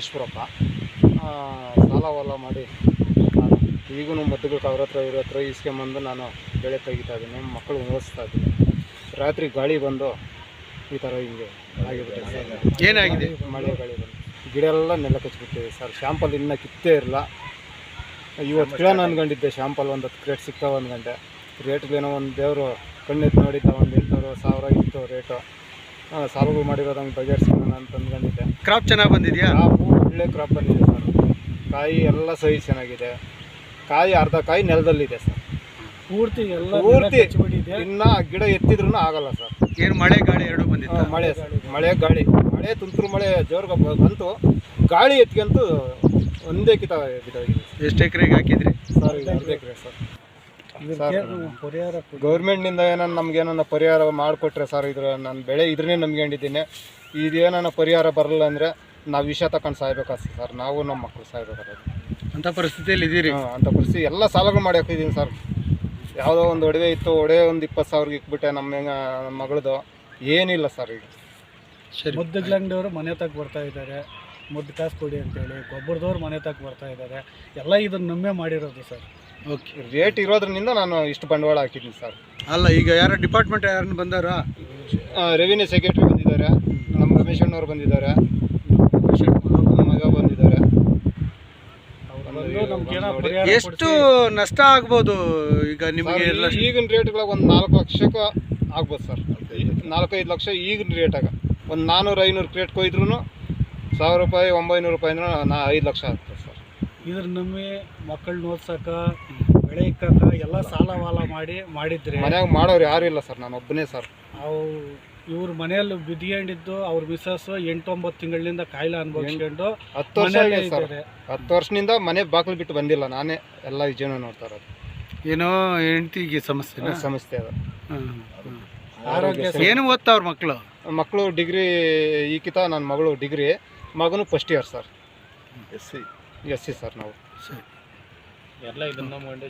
ಈಶ್ವರಪ್ಪ. ಸಾಲ ಹೊಲ ಮಾಡಿ ಈಗೂ ಮದ್ದುಗಳು ಅವ್ರ ಹತ್ರ ಇವ್ರ ಹತ್ರ ಈಸ್ಕೊಂಬಂದು ನಾನು ಬೆಳೆ ತೆಗಿತಾ ಇದ್ದೀನಿ ಮಕ್ಕಳು ಓದಿಸ್ತಾ ಇದ್ದೀನಿ. ರಾತ್ರಿ ಗಾಳಿ ಬಂದು ಈ ಥರ ಹಿಂಗೆ ಆಗಿಬಿಟ್ಟೆ ಏನಾಗಿದೆ? ಮಳೆ ಗಾಳಿ ಬಂದು. ಗಿಡ ಎಲ್ಲ ನೆಲ ಕಚ್ಬಿಟ್ಟಿದೆ ಸರ್. ಶಾಂಪಲ್ ಇನ್ನೂ ಕಿತ್ತೇ ಇರಲ್ಲ. ಇವತ್ತು ನಾನು ಅನ್ಕೊಂಡಿದ್ದೆ ಶಾಂಪಲ್ ಒಂದು ಹತ್ತು ಕ್ರೇಟ್ ಸಿಗ್ತಾವ ಒಂದು ಗಂಟೆ ರೇಟ್ಗೇನೋ ಒಂದು ದೇವರು ಕಣ್ಣೆತ್ತು ನೋಡಿದ್ದ ಒಂದು ಎಂಟುನೂರು ಸಾವಿರ ಇತ್ತು ರೇಟು ಸಾಲಗಳು ಮಾಡಿರೋದಂಗೆ ಬಗೆಹರಿಸ್ಕೊಳ್ಳೋಣ ಅಂತ ಅಂದ್ಕೊಂಡಿದ್ದೆ. ಕ್ರಾಪ್ ಚೆನ್ನಾಗಿ ಬಂದಿದೆಯಾ? ಕ್ರಾಪು ಒಳ್ಳೆ ಕ್ರಾಪ್ ಬಂದಿದೆ ಸರ್ ಕಾಯಿ ಎಲ್ಲ ಸೈಜ್ ಚೆನ್ನಾಗಿದೆ. ಕಾಯಿ ಅರ್ಧ ಕಾಯಿ ನೆಲದಲ್ಲಿದೆ ಸರ್ ಪೂರ್ತಿ ಎಲ್ಲ ಪೂರ್ತಿ ಇನ್ನ ಗಿಡ ಎತ್ತಿದ್ರೂ ಆಗಲ್ಲ ಸರ್ ಏನು ಮಳೆ ಗಾಳಿ ಎರಡು ಬಂದಿತ್ತು? ಮಳೆ ಸರ್ ಮಳೆ ಗಾಳಿ. ಮಳೆ ತುಂತುರು ಮಳೆ ಜೋರ್ಗ ಬಂತು. ಗಾಳಿ ಎತ್ಕೊಂತು ಒಂದೇ ಕಿತ ಬಿದ್ದೋಗಿದೆ ಎಷ್ಟು ಎಕರೆಗೆ ಹಾಕಿದ್ರಿ? ಸರ್ ಇದು ಅರ್ಧ ಎಕರೆ ಸರ್ ಪರಿಹಾರ. ಗೌರ್ಮೆಂಟ್ನಿಂದ ಏನನ್ನ ನಮ್ಗೆ ಏನನ್ನ ಪರಿಹಾರ ಮಾಡಿಕೊಟ್ರೆ ಸರ್ ಇದ್ರ ನನ್ನ ಬೆಳೆ ಇದ್ರನ್ನೇ ನಂಬ್ಕೊಂಡಿದ್ದೀನಿ. ಇದೇನನ್ನ ಪರಿಹಾರ ಬರಲ್ಲ ಅಂದರೆ ನಾವು ವಿಷ ತಕೊಂಡು ಸಾಯ್ಬೇಕಾಗ್ತದೆ ಸರ್. ನಾವು ನಮ್ಮ ಮಕ್ಕಳು ಸಾಯ್ಬೇಕಾಗ್ತದೆ ಅಂತ ಪರಿಸ್ಥಿತಿಯಲ್ಲಿ ಇದ್ದೀರಿ ಹ್ಮ್, ಅಂತ ಪರಿಸ್ಥಿತಿ. ಎಲ್ಲ ಸಾಲಗಳು ಮಾಡಿ ಹಾಕಿದ್ದೀನಿ ಸರ್. ಯಾವುದೋ ಒಂದು ಒಡವೆ ಇತ್ತು ಒಡವೆ ಒಂದು ಇಪ್ಪತ್ತು ಸಾವಿರಕ್ಕೆ ಇಕ್ಬಿಟ್ಟೆ ನಮ್ಮ ಹೆಂಗ ನಮ್ಮ ಮಗಳದು. ಏನಿಲ್ಲ ಸರ್ ಈಗ. ಸರಿ. ಮುದ್ದು ಅಂಗಡಿಯವರು ಮನೆ ತಕ್ಕ ಬರ್ತಾ ಇದ್ದಾರೆ ಮುದ್ದು ಕಾಸು ಕೊಡಿ ಅಂತೇಳಿ ಗೊಬ್ಬರದವ್ರು ಮನೆ ತಕ್ಕ ಬರ್ತಾ ಇದ್ದಾರೆ ಎಲ್ಲ ಇದನ್ನ ನಮ್ಮೇ ಮಾಡಿರೋದು ಸರ್. ಓಕೆ. ರೇಟ್ ಇರೋದ್ರಿಂದ ನಾನು ಇಷ್ಟು ಬಂಡವಾಳ ಹಾಕಿದ್ದೀನಿ ಸರ್. ಅಲ್ಲ ಈಗ ಯಾರೋ ಡಿಪಾರ್ಟ್ಮೆಂಟ್ ಯಾರನ್ನು ಬಂದಾರ? ರೆವಿನ್ಯೂ ಸೆಕ್ರೆಟರಿ ಬಂದಿದ್ದಾರೆ. ನಮ್ಮ ರಮೇಶ್ ಅಣ್ಣವ್ರು ಮಗ ಬಂದಿದ್ದಾರೆ. ಎಷ್ಟು ನಷ್ಟ ಆಗ್ಬೋದು ಈಗ ನಿಮಗೆ ಎಲ್ಲ ಈಗಿನ ರೇಟ್ಗಳಾಗ ಒಂದು ನಾಲ್ಕು ಲಕ್ಷಕ್ಕೆ ಆಗ್ಬೋದು ಸರ್. ನಾಲ್ಕೈದು ಲಕ್ಷ ಈಗಿನ ರೇಟಾಗ ಒಂದು ನಾನ್ನೂರು ಐನೂರು ಕ್ರೇಟ್ ಕೊಯ್ದ್ರೂ ಸಾವಿರ ರೂಪಾಯಿ ಒಂಬೈನೂರು ರೂಪಾಯಿ ಅಂದ್ರೆ ನಾ ಐದು ಲಕ್ಷ ಆಗ್ತದೆ ಸರ್. ಇದ್ರ ನಮ್ಮಿ ಮಕ್ಕಳನ್ನ ಓದ್ಸಕ ಬೆಳೆ ಇಕ್ಕಕ ಎಲ್ಲ ಸಾಲ ವಾಲ ಮಾಡಿ ಮಾಡಿದ್ರೆ ಮನ್ಯಾಗ ಮಾಡೋರು ಯಾರು ಇಲ್ಲ ಸರ್ ನಾನು ಒಬ್ಬನೇ ಸರ್. ಅವು ಇವ್ರ ಮನೆಯಲ್ಲಿ ಬಿದ್ಕೊಂಡಿದ್ದು ಅವ್ರ ಮಿಸಸ್ ಎಂಟೊಂಬತ್ತು ತಿಂಗಳಿಂದ ಕಾಯಿಲೆ ಅನುಭವಿಸ್ಕೊಂಡು ಹತ್ತು ವರ್ಷ ಮನೆಯಲ್ಲೇ ಆಗಿದೆ ಸರ್. ಇದ್ದಾರೆ. ಹತ್ತು ವರ್ಷದಿಂದ ಮನೆ ಬಾಗಿಲು ಬಿಟ್ಟು ಬಂದಿಲ್ಲ. ನಾನೇ ಎಲ್ಲ ಜೀವನ ನೋಡ್ತಾ ಇರೋದು. ಏನೋ ಹೆಂಡತಿಗೆ ಸಮಸ್ಯೆ ಸಮಸ್ಯೆ ಅದು. ಆರೋಗ್ಯ ಏನು ಓದ್ತಾವ್ರ ಮಕ್ಕಳು ಮಕ್ಕಳು ಡಿಗ್ರಿ ಈಕಿತ ನನ್ನ ಮಗಳು ಡಿಗ್ರಿ ಮಗನು first year sir. S C. S C sir ನಾವು. ಸರಿ. ಎಲ್ಲ ಇದನ್ನ ಮಾಡಿ